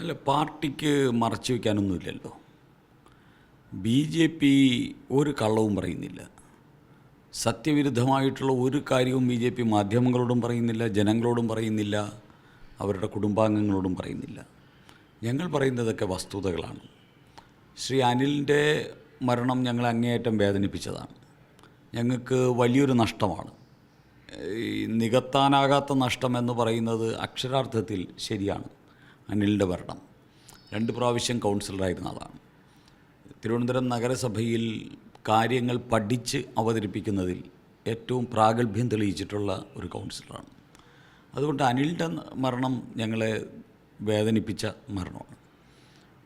അല്ല പാർട്ടിക്ക് മറച്ചു വയ്ക്കാനൊന്നുമില്ലല്ലോ ബി ജെ പി ഒരു കള്ളവും പറയുന്നില്ല. സത്യവിരുദ്ധമായിട്ടുള്ള ഒരു കാര്യവും ബി ജെ പി മാധ്യമങ്ങളോടും പറയുന്നില്ല ജനങ്ങളോടും പറയുന്നില്ല അവരുടെ കുടുംബാംഗങ്ങളോടും പറയുന്നില്ല. ഞങ്ങൾ പറയുന്നതൊക്കെ വസ്തുതകളാണ്. ശ്രീ അനിലിന്റെ മരണം ഞങ്ങളെ അങ്ങേയറ്റം വേദനിപ്പിച്ചതാണ്. ഞങ്ങൾക്ക് വലിയൊരു നഷ്ടമാണ്. നികത്താനാകാത്ത നഷ്ടം എന്ന് പറയുന്നത് അക്ഷരാർത്ഥത്തിൽ ശരിയാണ്. അനിലിന്റെ ഭരണം. രണ്ട് പ്രാവശ്യം കൗൺസിലറായിരുന്ന ആളാണ്. തിരുവനന്തപുരം നഗരസഭയിൽ കാര്യങ്ങൾ പഠിച്ച് അവതരിപ്പിക്കുന്നതിൽ ഏറ്റവും പ്രാഗൽഭ്യം തെളിയിച്ചിട്ടുള്ള ഒരു കൗൺസിലറാണ് അതുകൊണ്ട് അനിലിന്റെ മരണം ഞങ്ങളെ വേദനിപ്പിച്ച മരണമാണ്.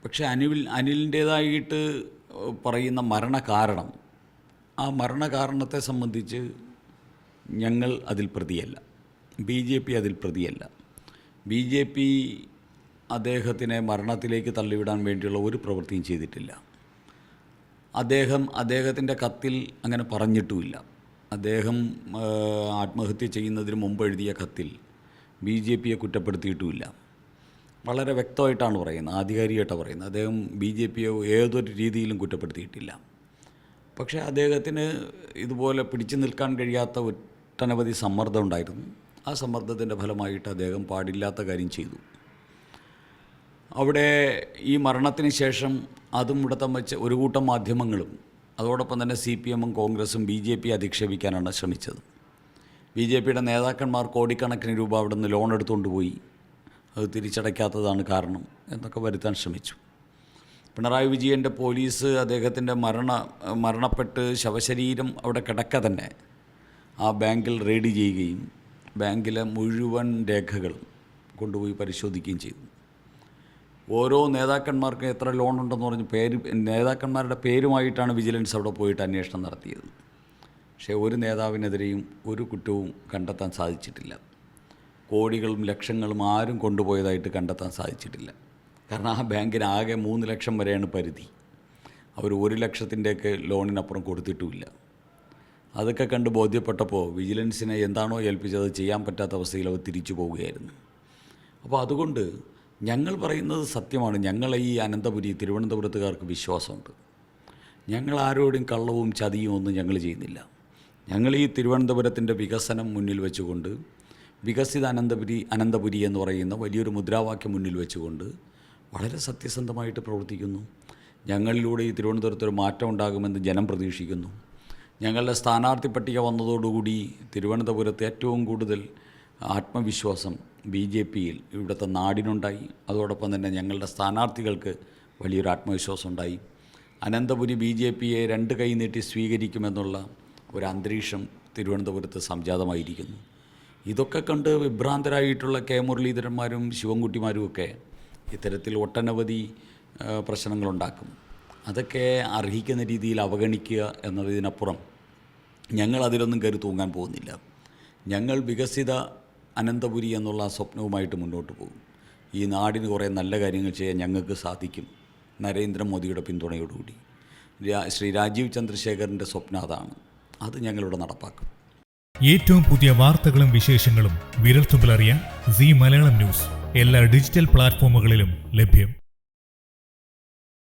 പക്ഷേ അനിൽ അനിലിന്റേതായിട്ട് പറയുന്ന മരണകാരണം ആ മരണകാരണത്തെ സംബന്ധിച്ച് ഞങ്ങൾ അതിൽ പ്രതിയല്ല. ബി ജെ പി അതിൽ പ്രതിയല്ല. ബി ജെ പി അദ്ദേഹത്തിനെ മരണത്തിലേക്ക് തള്ളിവിടാൻ വേണ്ടിയുള്ള ഒരു പ്രവൃത്തിയും ചെയ്തിട്ടില്ല. അദ്ദേഹം അദ്ദേഹത്തിന്റെ കത്തിൽ അങ്ങനെ പറഞ്ഞിട്ടുമില്ല. അദ്ദേഹം ആത്മഹത്യ ചെയ്യുന്നതിന് മുമ്പ് എഴുതിയ കത്തിൽ ബി ജെ പിയെ കുറ്റപ്പെടുത്തിയിട്ടുമില്ല. വളരെ വ്യക്തമായിട്ടാണ് പറയുന്നത് ആധികാരികമായിട്ടാണ് പറയുന്നത്. അദ്ദേഹം ബി ജെ പിയെ ഏതൊരു രീതിയിലും കുറ്റപ്പെടുത്തിയിട്ടില്ല. പക്ഷേ അദ്ദേഹത്തിന് ഇതുപോലെ പിടിച്ചു നിൽക്കാൻ കഴിയാത്ത ഒട്ടനവധി സമ്മർദ്ദം ഉണ്ടായിരുന്നു. ആ സമ്മർദ്ദത്തിന്റെ ഫലമായിട്ട് അദ്ദേഹം പാടില്ലാത്ത കാര്യം ചെയ്തു. അവിടെ ഈ മരണത്തിന് ശേഷം അതും ഇവിടത്തെ വെച്ച് ഒരു കൂട്ടം മാധ്യമങ്ങളും അതോടൊപ്പം തന്നെ സി പി എമ്മും കോൺഗ്രസും ബി ജെ പി അധിക്ഷേപിക്കാനാണ് ശ്രമിച്ചത്. ബി ജെ പിയുടെ നേതാക്കന്മാർ കോടിക്കണക്കിന് രൂപ അവിടെ നിന്ന് ലോൺ എടുത്തുകൊണ്ട് പോയി. അത് തിരിച്ചടയ്ക്കാത്തതാണ് കാരണം എന്നൊക്കെ വരുത്താൻ ശ്രമിച്ചു. പിണറായി വിജയന്റെ പോലീസ് അദ്ദേഹത്തിന്റെ മരണ മരണപ്പെട്ട് ശവശരീരം അവിടെ കിടക്ക തന്നെ ആ ബാങ്കിൽ റെയ്ഡ് ചെയ്യുകയും ബാങ്കിലെ മുഴുവൻ രേഖകളും കൊണ്ടുപോയി പരിശോധിക്കുകയും ചെയ്തു. ഓരോ നേതാക്കന്മാർക്കും എത്ര ലോൺ ഉണ്ടെന്ന് പറഞ്ഞ് പേര് നേതാക്കന്മാരുടെ പേരുമായിട്ടാണ് വിജിലൻസ് അവിടെ പോയിട്ട് അന്വേഷണം നടത്തിയത്. പക്ഷേ ഒരു നേതാവിനെതിരെയും ഒരു കുറ്റവും കണ്ടെത്താൻ സാധിച്ചിട്ടില്ല. കോടികളും ലക്ഷങ്ങളും ആരും കൊണ്ടുപോയതായിട്ട് കണ്ടെത്താൻ സാധിച്ചിട്ടില്ല. കാരണം ആ ബാങ്കിന് ആകെ മൂന്ന് ലക്ഷം വരെയാണ് പരിധി. അവർ ഒരു ലക്ഷത്തിന്റെയൊക്കെ ലോണിനപ്പുറം കൊടുത്തിട്ടുമില്ല. അതൊക്കെ കണ്ട് ബോധ്യപ്പെട്ടപ്പോൾ വിജിലൻസിനെ എന്താണോ ഏൽപ്പിച്ചത് ചെയ്യാൻ പറ്റാത്ത അവസ്ഥയിൽ അവർ തിരിച്ചു പോവുകയായിരുന്നു. അപ്പോൾ അതുകൊണ്ട് ഞങ്ങൾ പറയുന്നത് സത്യമാണ്. ഞങ്ങളെ ഈ അനന്തപുരി തിരുവനന്തപുരത്തുകാർക്ക് വിശ്വാസമുണ്ട്. ഞങ്ങൾ ആരോടും കള്ളവും ചതിയും ഒന്നും ഞങ്ങൾ ചെയ്യുന്നില്ല. ഞങ്ങൾ ഈ തിരുവനന്തപുരത്തിന്റെ വികസനം മുന്നിൽ വെച്ചുകൊണ്ട് വികസിത അനന്തപുരി അനന്തപുരി എന്ന് പറയുന്ന വലിയൊരു മുദ്രാവാക്യം മുന്നിൽ വെച്ചുകൊണ്ട് വളരെ സത്യസന്ധമായിട്ട് പ്രവർത്തിക്കുന്നു. ഞങ്ങളിലൂടെ ഈ തിരുവനന്തപുരത്ത് ഒരു മാറ്റം ഉണ്ടാകുമെന്ന് ജനം പ്രതീക്ഷിക്കുന്നു. ഞങ്ങളുടെ സ്ഥാനാർത്ഥി പട്ടിക വന്നതോടുകൂടി തിരുവനന്തപുരത്ത് ഏറ്റവും കൂടുതൽ ആത്മവിശ്വാസം ബി ജെ പിയിൽ ഇവിടുത്തെ നാടിനുണ്ടായി. അതോടൊപ്പം തന്നെ ഞങ്ങളുടെ സ്ഥാനാർത്ഥികൾക്ക് വലിയൊരു ആത്മവിശ്വാസം ഉണ്ടായി. അനന്തപുരി ബി ജെ പിയെ രണ്ട് കൈ നീട്ടി സ്വീകരിക്കുമെന്നുള്ള ഒരു അന്തരീക്ഷം തിരുവനന്തപുരത്ത് സംജാതമായിരിക്കുന്നു. ഇതൊക്കെ കണ്ട് വിഭ്രാന്തരായിട്ടുള്ള കെ മുരളീധരന്മാരും ശിവൻകുട്ടിമാരും ഒക്കെ ഇത്തരത്തിൽ ഒട്ടനവധി പ്രശ്നങ്ങളുണ്ടാക്കും. അതൊക്കെ അർഹിക്കുന്ന രീതിയിൽ അവഗണിക്കുക എന്നതിനപ്പുറം ഞങ്ങൾ അതിലൊന്നും കയറി തൂങ്ങാൻ പോകുന്നില്ല. ഞങ്ങൾ വികസിത അനന്തപുരി എന്നുള്ള സ്വപ്നവുമായിട്ട് മുന്നോട്ട് പോകും. ഈ നാടിന് കുറേ നല്ല കാര്യങ്ങൾ ചെയ്യാൻ ഞങ്ങൾക്ക് സാധിക്കും. നരേന്ദ്രമോദിയുടെ പിന്തുണയോടുകൂടി. ശ്രീ രാജീവ് ചന്ദ്രശേഖരന്റെ സ്വപ്നം അതാണ്. അത് ഞങ്ങളിവിടെ നടപ്പാക്കും. ഏറ്റവും പുതിയ വാർത്തകളും വിശേഷങ്ങളും വിരൽത്തുമ്പിലറിയാൻ സി മലയാളം ന്യൂസ്. എല്ലാ ഡിജിറ്റൽ പ്ലാറ്റ്ഫോമുകളിലും ലഭ്യം.